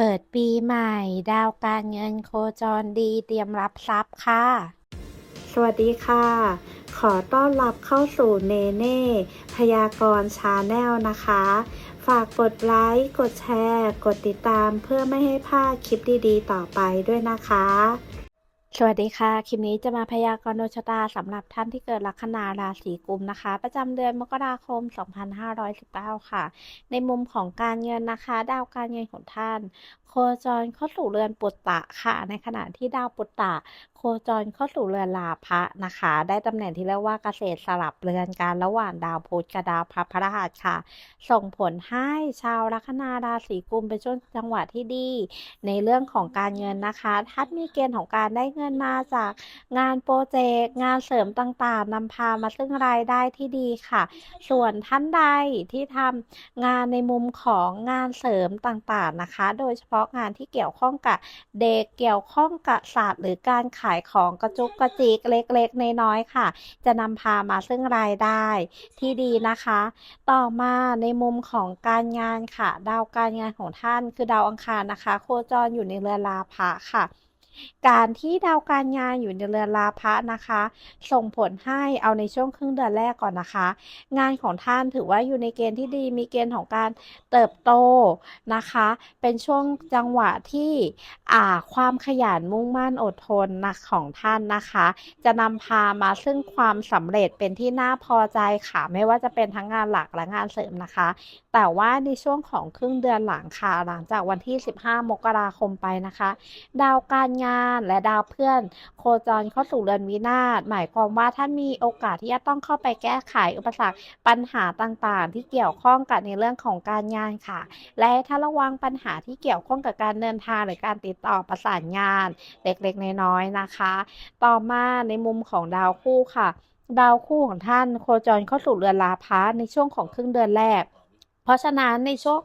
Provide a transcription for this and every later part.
เปิดปีใหม่ ดาวการเงินโคจรดีเตรียมรับทรัพย์ค่ะ สวัสดีค่ะ ขอต้อนรับเข้าสู่เนเน่พยากรชาแนลนะคะ ฝากกดไลค์กดแชร์ กดติดตามเพื่อไม่ให้พลาดคลิปดีๆ ต่อไปด้วยนะคะ สวัสดีค่ะ คลิปนี้จะมาพยากรณ์ดวงชะตาสำหรับท่านที่เกิดลัคนาราศีกุมนะคะ ประจำเดือนมกราคม 2519 ค่ะ ในมุมของการเงินนะคะ ดาวการเงินของท่านโคจรเข้าสู่เรือนปุตตะค่ะ ในขณะที่ดาวปุตตะ โคจรเข้าสู่เรือนลาภะนะคะ ได้ตำแหน่งที่เรียกว่าเกษตรสลับเรือนการระหว่างดาวพุธกับดาวพระพฤหัสค่ะ ส่งผลให้ชาวลัคนาราศีกุมเป็นช่วงจังหวะที่ดี ในเรื่องของการเงินนะคะท่านมีเกณฑ์ของการได้เงินมาจากงานโปรเจกต์งานเสริมต่างๆนำพามาซึ่งรายได้ที่ดีค่ะ ส่วนท่านใดที่ทำงานในมุมของงานเสริมต่างๆนะคะ โดยเฉพาะงานที่เกี่ยวข้องกับเด็กเกี่ยวข้องกับศาสตร์ หรือการขายของกระจุกกระจิกเล็กๆน้อยๆค่ะ จะนำพามาซึ่งรายได้ที่ดีนะคะ ต่อมาในมุมของการงานค่ะ ดาวการงานของท่านคือดาวอังคารนะคะ โคจรอยู่ในเรือนราพะค่ะ การที่ดาวการงานอยู่ในเรือนราพะนะคะ ส่งผลให้เอาในช่วงครึ่งเดือนแรกก่อนนะคะ งานของท่านถือว่าอยู่ในเกณฑ์ที่ดีมีเกณฑ์ของการเติบโตนะคะ เป็นช่วงจังหวะที่อ่าความขยันมุ่งมั่นอดทนนะของท่านนะคะ จะนำพามาซึ่งความสำเร็จเป็นที่น่าพอใจค่ะ ไม่ว่าจะเป็นทั้งงานหลักและงานเสริมนะคะ แต่ว่าในช่วงของครึ่งเดือนหลังค่ะหลังจากวันที่ 15 มกราคมไปนะคะ ดาวการงานและดาวเพื่อน โคจรเข้าสู่เรือนวินาศหมายความว่าท่านมีโอกาสที่จะต้องเข้าไปแก้ไขอุปสรรคปัญหาต่างๆ ที่เกี่ยวข้องกับในเรื่องของการงานค่ะ และให้ท่าระวังปัญหาที่เกี่ยวข้องกับการเดินทางหรือการติดต่อประสานงานเล็กๆ น้อยๆนะคะ ต่อมาในมุมของดาวคู่ค่ะ ดาวคู่ของท่านโคจรเข้าสู่เรือนราพะในช่วงของครึ่งเดือนแรก เพราะฉะนั้นในช่วง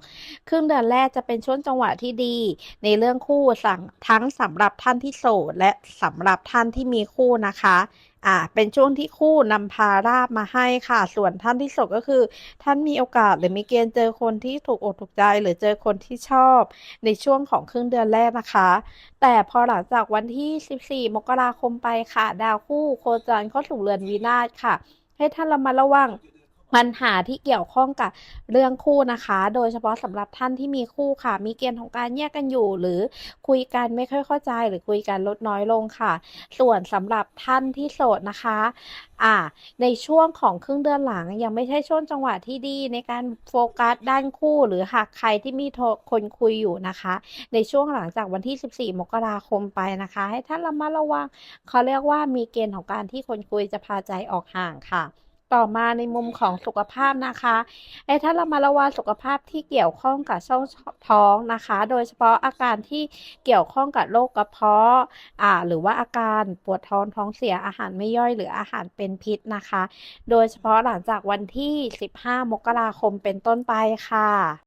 ครึ่งเดือนแรกจะเป็นช่วงจังหวะที่ดี ในเรื่องคู่สั่งทั้งสำหรับท่านที่โสดและสำหรับท่านที่มีคู่นะคะอ่าเป็นช่วงที่คู่นำพาราบมาให้ค่ะ ส่วนท่านที่โสดก็คือ ท่านมีโอกาสหรือมีเกณฑ์เจอคนที่ถูกอกถูกใจ หรือเจอคนที่ชอบ ในช่วงของครึ่งเดือนแรกนะคะ แต่พอหลังจากวันที่ 14 มกราคมไปค่ะ ดาวคู่โคจรเข้าสู่เรือนวินาศค่ะ ให้ท่านระมัดระวัง ปัญหาที่เกี่ยวข้องกับเรื่องคู่นะคะ โดยเฉพาะสำหรับท่านที่มีคู่ค่ะ มีเกณฑ์ของการแยกกันอยู่ หรือคุยกันไม่ค่อยเข้าใจ หรือคุยกันลดน้อยลงค่ะ ส่วนสำหรับท่านที่โสดนะคะ อ่า ในช่วงของครึ่งเดือนหลังยังไม่ใช่ช่วงจังหวะที่ดีในการโฟกัสด้านคู่หรือหากใครที่มีคนคุยอยู่นะคะ ในช่วงหลังจากวันที่ 14 มกราคมไปนะคะ ให้ท่านระมัดระวังเขาเรียกว่ามีเกณฑ์ของการที่คนคุยจะพาใจออกห่างค่ะ ต่อมาในมุมของสุขภาพนะคะไอ้ถ้าเรามาระวังสุขภาพที่เกี่ยวข้องกับช่องท้องนะคะ โดยเฉพาะอาการที่เกี่ยวข้องกับโรคกระเพาะอ่าหรือว่าอาการปวดท้องท้องเสียอาหารไม่ย่อยหรืออาหารเป็นพิษนะคะ โดยเฉพาะหลังจากวันที่ 15 มกราคมเป็นต้นไปค่ะ